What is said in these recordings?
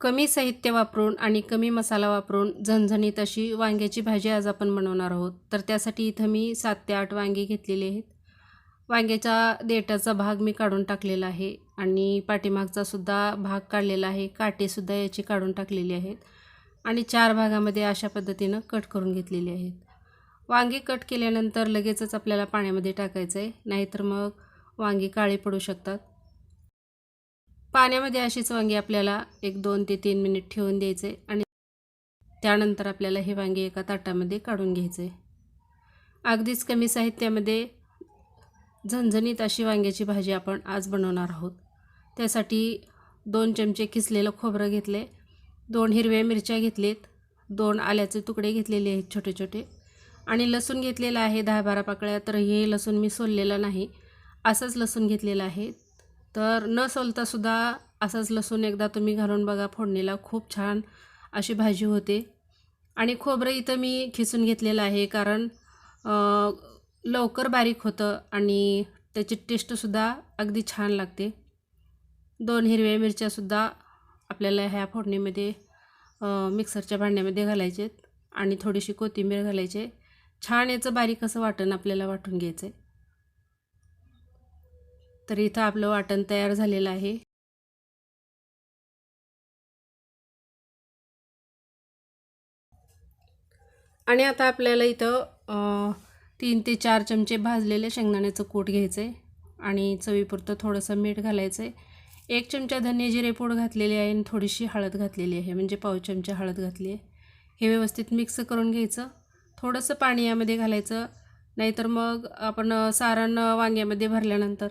कमी साहित्य वापरून आणि कमी मसाला वापरून झणझणीत अशी वांग्याची भाजी आज आपण बनवणार आहोत. तर त्यासाठी इथं मी सात ते आठ वांगी घेतलेली आहेत. वांग्याच्या देठाचा भाग मी काढून टाकलेला आहे आणि पाठीमागचा सुद्धा भाग काढलेला आहे. काटेसुद्धा याची काढून टाकलेली आहेत आणि चार भागामध्ये अशा पद्धतीनं कट करून घेतलेली आहेत. वांगी कट केल्यानंतर लगेचच आपल्याला पाण्यामध्ये टाकायचं आहे नाहीतर मग वांगी काळी पडू शकतात. पाण्यामध्ये अशीच वांगी आपल्याला एक दोन ते तीन मिनिट ठेवून द्यायचे आणि त्यानंतर आपल्याला हे वांगी एका ताटामध्ये काढून घ्यायचे. अगदीच कमी साहित्यामध्ये झणझणीत अशी वांग्याची भाजी आपण आज बनवणार आहोत. त्यासाठी दोन चमचे किसलेलं खोबरं घेतले दोन हिरव्या मिरच्या घेतलेत दोन आल्याचे तुकडे घेतलेले आहेत छोटे छोटे आणि लसूण घेतलेलं आहे दहा बारा पाकळ्या तर हे लसूण मी सोललेलं नाही असंच लसूण घेतलेलं आहे. तर न सोलतासुद्धा असंच लसूण एकदा तुम्ही घालून बघा फोडणीला खूप छान अशी भाजी होते. आणि खोबरं इथं मी खिसून घेतलेलं आहे कारण लवकर बारीक होतं आणि त्याची टेस्टसुद्धा अगदी छान लागते. दोन हिरव्या मिरच्यासुद्धा आपल्याला ह्या फोडणीमध्ये मिक्सरच्या भांड्यामध्ये घालायचे आणि थोडीशी कोथिंबीर घालायचे. छान याचं बारीक असं वाटण आपल्याला वाटून घ्यायचं आहे तर इथं आपलं वाटण तयार झालेलं आहे. आणि आता आपल्याला इथं तीन ते चार चमचे भाजलेले शेंगदाण्याचं कूट घ्यायचं आहे आणि चवीपुरतं थोडंसं मीठ घालायचं. आहे एक चमचा धने जिरे पूड घातलेली आहे आणि थोडीशी हळद घातलेली आहे म्हणजे पाव चमचा हळद घातली आहे. हे व्यवस्थित मिक्स करून घ्यायचं. थोडंसं पाणी यामध्ये घालायचं नाहीतर मग आपण सारण वांग्यामध्ये भरल्यानंतर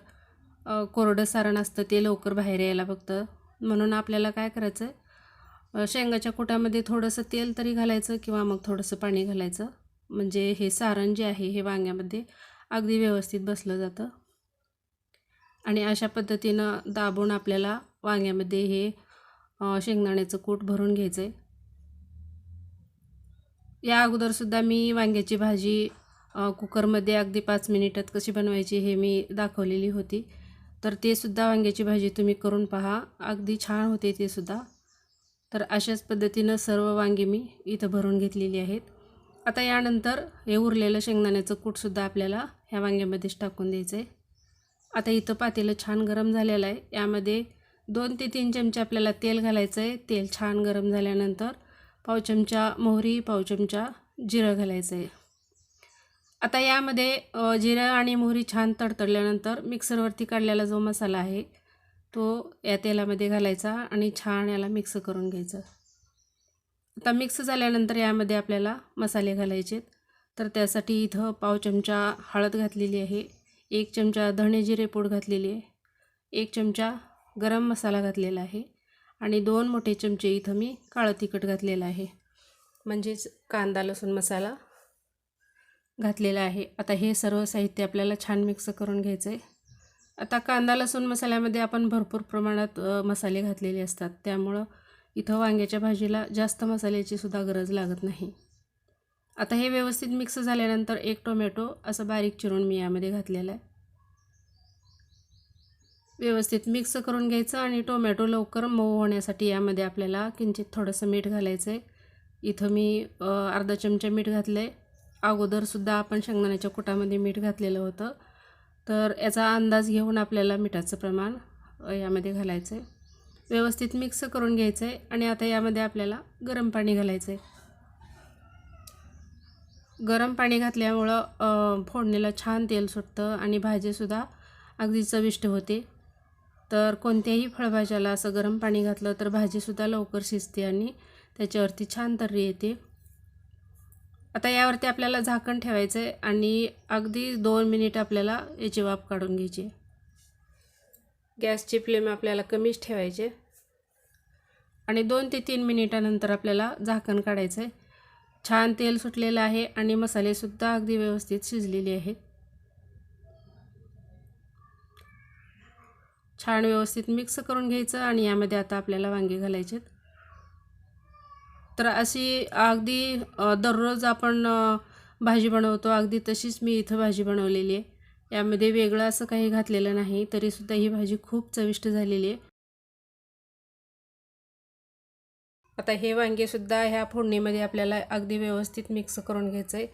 कोरडं सारण असतं ते लवकर बाहेर यायला फक्त. म्हणून आपल्याला काय करायचं? आहे शेंगाच्या कुटामध्ये थोडंसं तेल तरी घालायचं किंवा मग थोडंसं पाणी घालायचं. म्हणजे हे सारण जे आहे हे वांग्यामध्ये अगदी व्यवस्थित बसलं जातं. आणि अशा पद्धतीनं दाबून आपल्याला वांग्यामध्ये हे शेंगदाण्याचं कूट भरून घ्यायचं आहे या अगोदरसुद्धा मी वांग्याची भाजी कुकरमध्ये अगदी पाच मिनिटात कशी बनवायची हे मी दाखवलेली होती. तर ते सुद्धा वांग्याची भाजी तुम्ही करून पहा. अगदी छान होते ते सुद्धा. तर अशाच पद्धतीनं सर्व वांगी मी इथं भरून घेतलेली आहेत. आता यानंतर हे उरलेलं शेंगदाण्याचं कूटसुद्धा आपल्याला ह्या वांग्यामध्येच टाकून द्यायचं आहे आता इथं पातेलं छान गरम झालेलं आहे. यामध्ये दोन ते तीन चमचे आपल्याला तेल घालायचं आहे तेल छान गरम झाल्यानंतर पाव चमचा मोहरी पाव चमचा जिरं घालायचं आहे आता यामध्ये जिरं आणि मोहरी छान तडतडल्यानंतर मिक्सरवरती काढलेला जो मसाला आहे तो या तेलामध्ये घालायचा आणि छान याला मिक्स करून घ्यायचं. आता मिक्स झाल्यानंतर यामध्ये आपल्याला मसाले घालायचे तर त्यासाठी इथं पाव चमचा हळद घातलेली आहे एक चमचा धणे जिरे पूड घातलेली आहे एक चमचा गरम मसाला घातलेला आहे आणि दोन मोठे चमचे इथं मी काळं तिखट घातलेलं आहे. म्हणजेच कांदा लसूण मसाला घातलेलं आहे. आता हे सर्व साहित्य आपल्याला छान मिक्स करून घ्यायचं आहे आता कांदा लसूण मसाल्यामध्ये आपण भरपूर प्रमाणात मसाले घातलेले असतात. त्यामुळं इथं वांग्याच्या भाजीला जास्त मसाल्याची सुद्धा गरज लागत नाही. आता हे व्यवस्थित मिक्स झाल्यानंतर एक टोमॅटो असं बारीक चिरून मी यामध्ये घातलेलं आहे. व्यवस्थित मिक्स करून घ्यायचं आणि टोमॅटो लवकर मऊ होण्यासाठी यामध्ये आपल्याला किंचित थोडंसं मीठ घालायचं आहे इथं मी अर्धा चमचा मीठ घातलं आहे अगोदरसुद्धा आपण शेंगदाण्याच्या कुटामध्ये मीठ घातलेलं होतं. तर याचा अंदाज घेऊन आपल्याला मिठाचं प्रमाण यामध्ये घालायचं आहे व्यवस्थित मिक्स करून घ्यायचं आहे आणि आता यामध्ये आपल्याला गरम पाणी घालायचं आहे गरम पाणी घातल्यामुळं फोडणीला छान तेल सुटतं आणि भाजीसुद्धा अगदी चविष्ट होते. तर कोणत्याही फळभाज्याला असं गरम पाणी घातलं तर भाजीसुद्धा लवकर शिजते आणि त्याच्यावरती छान तर्री येते. आता यावरती आपल्याला झाकण ठेवायचं आहे आणि अगदी दोन मिनिट आपल्याला याची वाफ काढून घ्यायची. गॅसची फ्लेम आपल्याला कमीच ठेवायचे. आणि दोन ते तीन मिनिटानंतर आपल्याला झाकण काढायचं आहे छान तेल सुटलेलं आहे आणि मसालेसुद्धा अगदी व्यवस्थित शिजलेले आहेत. छान व्यवस्थित मिक्स करून घ्यायचं आणि यामध्ये आता आपल्याला वांगे घालायचे आहेत तर अशी अगदी दररोज आपण भाजी बनवतो. अगदी तशीच मी इथं भाजी बनवलेली आहे. यामध्ये वेगळं असं काही घातलेलं नाही. तरीसुद्धा ही भाजी खूप चविष्ट झालेली आहे. आता हे वांगेसुद्धा ह्या फोडणीमध्ये आपल्याला अगदी व्यवस्थित मिक्स करून घ्यायचं आहे.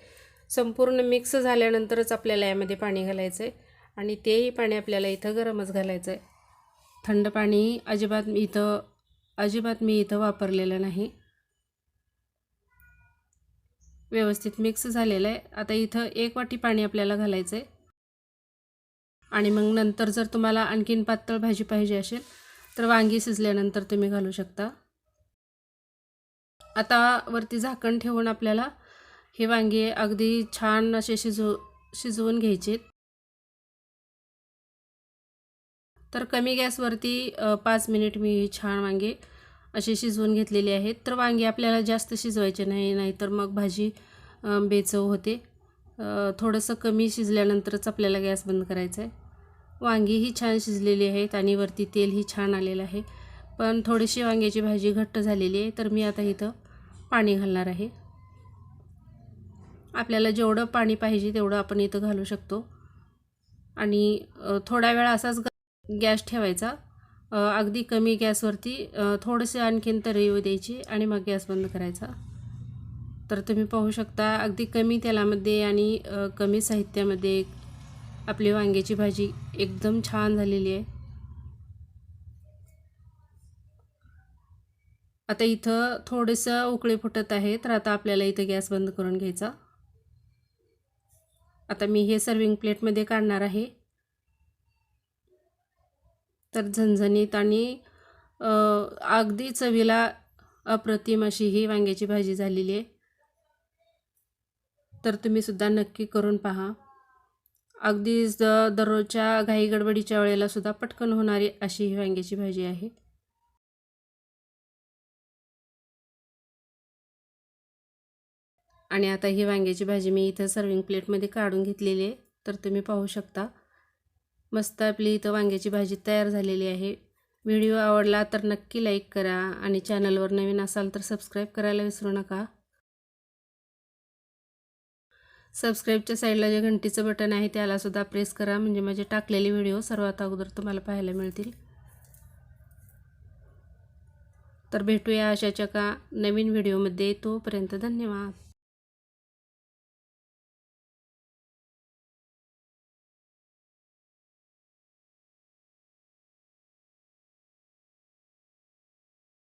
संपूर्ण मिक्स झाल्यानंतरच आपल्याला यामध्ये पाणी घालायचं आहे. आणि तेही पाणी आपल्याला इथं गरमच घालायचं आहे. थंड पाणी अजिबात मी इथं अजिबात मी इथं वापरलेलं नाही. व्यवस्थित मिक्स झालेलं आहे. आता इथं एक वाटी पाणी आपल्याला घालायचं आहे. आणि मग नंतर जर तुम्हाला आणखीन पातळ भाजी पाहिजे असेल तर वांगी शिजल्यानंतर तुम्ही घालू शकता. आता वरती झाकण ठेवून आपल्याला हे वांगे अगदी छान असे शिजव शिजवून घ्यायचे तर कमी गॅसवरती पाच मिनिट मी छान वांगे असे शिजवून घेतलेले आहेत. तर वांगे आपल्याला जास्त शिजवायचे नाही नाहीतर मग भाजी बेचव होते. थोडंसं कमी शिजल्यानंतरच आपल्याला गॅस बंद करायचा आहे वांगीही छान शिजलेली आहेत आणि वरती तेलही छान आलेलं आहे. पण थोडीशी वांग्याची भाजी घट्ट झालेली आहे तर मी आता इथं पाणी घालणार आहे. आपल्याला जेवढं पाणी पाहिजे तेवढं आपण इथं घालू शकतो. आणि थोडा वेळ असाच गॅस ठेवायचा. अगदी कमी गॅसवरती थोडेसे आणखीन तरी येऊ द्यायची आणि मग गॅस बंद करायचा. तर तुम्ही पाहू शकता अगदी कमी तेलामध्ये आणि कमी साहित्यामध्ये आपली वांग्याची भाजी एकदम छान झालेली आहे. आता इथं थोडंसं उकळे फुटत आहे तर आता आपल्याला इथं गॅस बंद करून घ्यायचा. आता मी हे सर्विंग प्लेटमध्ये काढणार आहे. तर झणझणीत आणि अगदी चवीला अप्रतिम अशी ही वांग्याची भाजी झालेली आहे. तर तुम्हीसुद्धा नक्की करून पहा. अगदी दररोजच्या घाई गडबडीच्या वेळेला सुद्धा पटकन होणारी अशी ही वांग्याची भाजी आहे. आणि आता ही वांग्याची भाजी मी इथं सर्विंग प्लेटमध्ये काढून घेतलेली आहे. तर तुम्ही पाहू शकता. मस्त आपली इथं वांग्याची भाजी तयार झालेली आहे. व्हिडिओ आवडला तर नक्की लाईक करा आणि चॅनलवर नवीन असाल तर सबस्क्राईब करायला विसरू नका. सबस्क्राईबच्या साईडला जे घंटीचं बटन आहे त्यालासुद्धा प्रेस करा. म्हणजे माझे टाकलेले व्हिडिओ सर्वात अगोदर तुम्हाला पाहायला मिळतील. तर भेटूया अशाच्या का नवीन व्हिडिओमध्ये तोपर्यंत धन्यवाद.